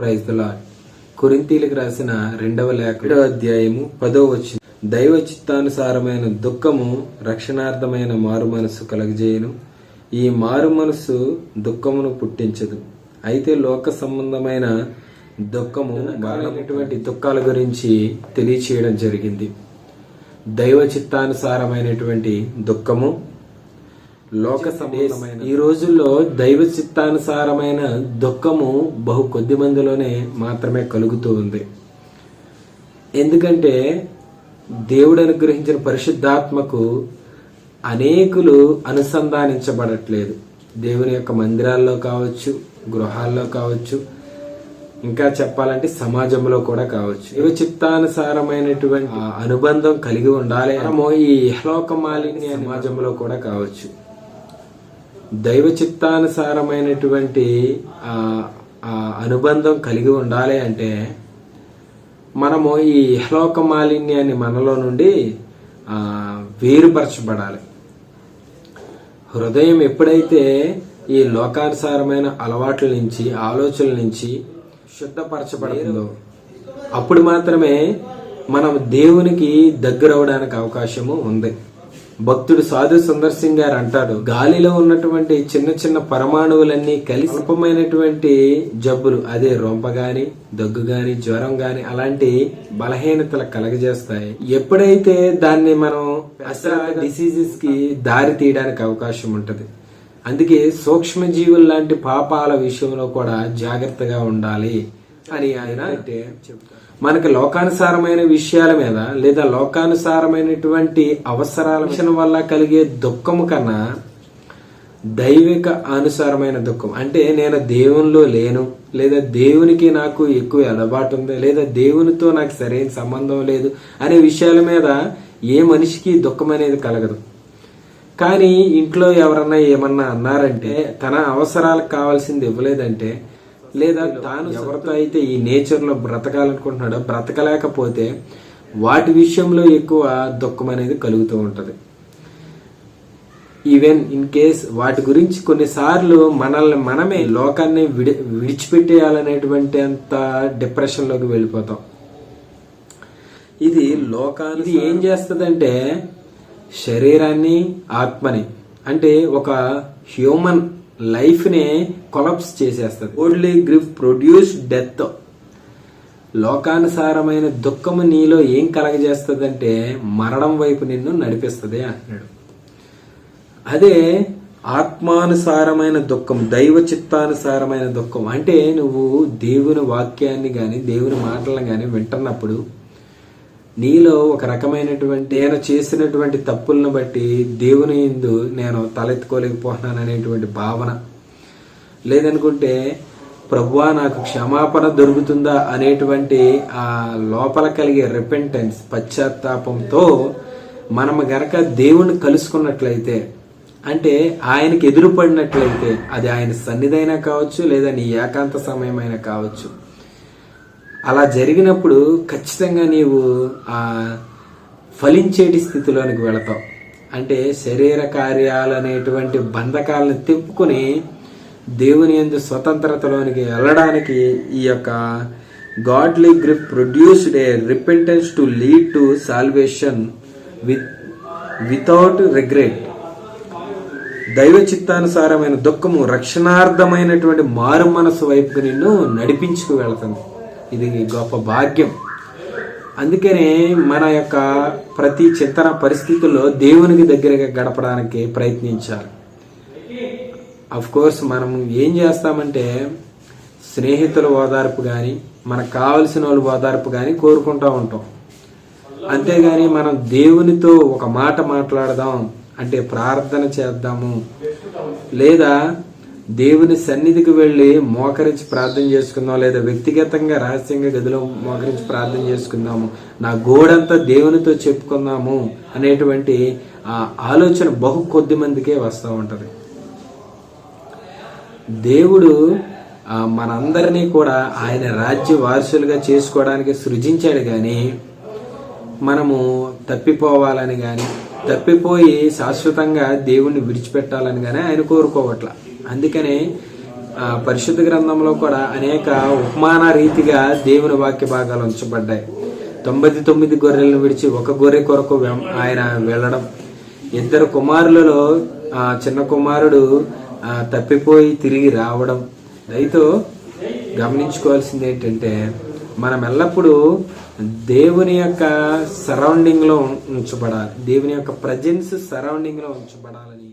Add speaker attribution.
Speaker 1: ప్రైజ్లా రాసిన రెండవ లేఖ. అధ్యాయము పదో వచ్చి దైవ చిత్తానుసారమైన దుఃఖము రక్షణార్థమైన మారు మనసు కలగజేయను. ఈ మారు మనసు దుఃఖమును పుట్టించదు. అయితే లోక సంబంధమైన దుఃఖము మరణమైనటువంటి దుఃఖాల గురించి తెలియచేయడం జరిగింది. దైవ చిత్తానుసారమైనటువంటి దుఃఖము లోక ఈ రోజుల్లో దైవ చిత్తానుసారమైన దుఃఖము బహు కొద్ది మందిలోనే మాత్రమే కలుగుతూ ఉంది. ఎందుకంటే దేవుడు అనుగ్రహించిన పరిశుద్ధాత్మకు అనేకులు అనుసంధానించబడట్లేదు. దేవుని యొక్క మందిరాల్లో కావచ్చు గృహాల్లో కావచ్చు ఇంకా చెప్పాలంటే సమాజంలో కూడా కావచ్చు. దైవ చిత్తానుసారమైనటువంటి అనుబంధం కలిగి ఉండాలి మనము ఈ ఇహలోక మాలిన్య సమాజంలో కూడా కావచ్చు. దైవ చిత్తానుసారమైనటువంటి అనుబంధం కలిగి ఉండాలి అంటే మనము ఈ ఇహలోక మాలిన్యాన్ని మనలో నుండి వేరుపరచబడాలి. హృదయం ఎప్పుడైతే ఈ లోకానుసారమైన అలవాట్ల నుంచి ఆలోచనల నుంచి శుద్ధపరచబడిందో అప్పుడు మాత్రమే మనం దేవునికి దగ్గరవడానికి అవకాశము ఉంది. భక్తుడు సాధు సుందర్సింగ్ గారు అంటాడు గాలిలో ఉన్నటువంటి చిన్న చిన్న పరమాణువులన్నీ కలిసి అల్పమైనటువంటి జబ్బులు అదే రొంప గాని దగ్గు గాని జ్వరం గాని అలాంటి బలహీనతలు కలగజేస్తాయి. ఎప్పుడైతే దాన్ని మనం డిసీజెస్కి దారి తీయడానికి అవకాశం ఉంటది. అందుకే సూక్ష్మజీవులు లాంటి పాపాల విషయంలో కూడా జాగ్రత్తగా ఉండాలి అని ఆయన చెప్తారు. మనకి లోకానుసారమైన విషయాల మీద లేదా లోకానుసారమైనటువంటి అవసరాల విషయం వల్ల కలిగే దుఃఖము కన్నా దైవిక అనుసారమైన దుఃఖం. అంటే నేను దేవునిలో లేను లేదా దేవునికి నాకు ఎక్కువ అలవాటు ఉంది లేదా దేవునితో నాకు సరైన సంబంధం లేదు అనే విషయాల మీద ఏ మనిషికి దుఃఖం అనేది కలగదు. కానీ ఇంట్లో ఎవరన్నా ఏమన్నా అన్నారంటే తన అవసరాలకు కావాల్సింది ఇవ్వలేదంటే లేదా తాను ఎవరితో అయితే ఈ నేచర్లో బ్రతకాలనుకుంటున్నాడో బ్రతకలేకపోతే వాటి విషయంలో ఎక్కువ దుఃఖం అనేది కలుగుతూ ఉంటది. ఈవెన్ ఇన్ కేస్ వాటి గురించి కొన్నిసార్లు మనల్ని మనమే లోకాన్ని విడి విడిచిపెట్టేయాలనేటువంటి అంత డిప్రెషన్లోకి వెళ్ళిపోతాం. ఇది లోకాన్ని ఇది ఏం చేస్తుందంటే శరీరాన్ని ఆత్మని అంటే ఒక హ్యూమన్ లైఫ్ని కొలప్స్ చేసేస్తుంది. ఓన్లీ గ్రిఫ్ ప్రొడ్యూస్ డెత్ లోకానుసారమైన దుఃఖము నీలో ఏం కలగజేస్తుందంటే మరణం వైపు నిన్ను నడిపిస్తుంది అంటున్నాడు. అదే ఆత్మానుసారమైన దుఃఖం దైవ చిత్తానుసారమైన దుఃఖం. అంటే నువ్వు దేవుని వాక్యాన్ని కానీ దేవుని మాటలను కానీ వింటున్నప్పుడు నీలో ఒక రకమైనటువంటి నేను చేసినటువంటి తప్పులను బట్టి దేవుని ఇందు నేను తలెత్తుకోలేకపోతున్నాను అనేటువంటి భావన. లేదనుకుంటే ప్రభువా నాకు క్షమాపణ దొరుకుతుందా? అనేటువంటి ఆ లోపల కలిగే రిపెంటెన్స్ పశ్చాత్తాపంతో మనం గనక దేవుణ్ణి కలుసుకున్నట్లయితే అంటే ఆయనకి ఎదురుపడినట్లయితే అది ఆయన సన్నిధైనా కావచ్చు లేదా నీ ఏకాంత సమయమైనా కావచ్చు. అలా జరిగినప్పుడు ఖచ్చితంగా నీవు ఆ ఫలించేటి స్థితిలోనికి వెళతావు. అంటే శరీర కార్యాలు అనేటువంటి బంధకాలను తిప్పుకుని దేవుని ఎందు స్వతంత్రతలోనికి వెళ్ళడానికి ఈ యొక్క godly grip produced a repentance to lead to salvation with without regret దైవ చిత్తానుసారమైన దుఃఖము రక్షణార్థమైనటువంటి మారు మనసు వైపుకు నిన్ను నడిపించుకు వెళుతుంది. ఇది గొప్ప భాగ్యం. అందుకనే మన యొక్క ప్రతి చిత్తన పరిస్థితుల్లో దేవునికి దగ్గరగా గడపడానికి ప్రయత్నించాలి. అఫ్ కోర్స్ మనం ఏం చేస్తామంటే స్నేహితుల ఓదార్పు కానీ మనకు కావలసిన వాళ్ళు ఓదార్పు కానీ కోరుకుంటూ ఉంటాం. అంతేగాని మనం దేవునితో ఒక మాట మాట్లాడదాం అంటే ప్రార్థన చేద్దాము. లేదా దేవుని సన్నిధికి వెళ్ళి మోకరించి ప్రార్థన చేసుకుందాం లేదా వ్యక్తిగతంగా రహస్యంగా గదిలో మోకరించి ప్రార్థన చేసుకుందాము. నా గోడంతా దేవునితో చెప్పుకుందాము అనేటువంటి ఆ ఆలోచన బహు కొద్ది మందికే వస్తూ ఉంటుంది. దేవుడు మనందరినీ కూడా ఆయన రాజ్య వారసులుగా చేసుకోవడానికి సృజించాడు కానీ మనము తప్పిపోవాలని కానీ తప్పిపోయి శాశ్వతంగా దేవుణ్ణి విడిచిపెట్టాలని కానీ ఆయన కోరుకోవట్లే. అందుకనే పరిశుద్ధ గ్రంథంలో కూడా అనేక ఉపమాన రీతిగా దేవుని వాక్య భాగాలు ఉంచబడ్డాయి. తొంభై తొమ్మిది గొర్రెలను విడిచి ఒక గొర్రె కొరకు ఆయన వెళ్ళడం. ఇద్దరు కుమారులలో ఆ చిన్న కుమారుడు తప్పిపోయి తిరిగి రావడం. రైతు గమనించుకోవాల్సింది ఏంటంటే మనం ఎల్లప్పుడూ దేవుని యొక్క సరౌండింగ్లో ఉంచబడాలి. దేవుని యొక్క ప్రజెన్స్ సరౌండింగ్లో ఉంచబడాలని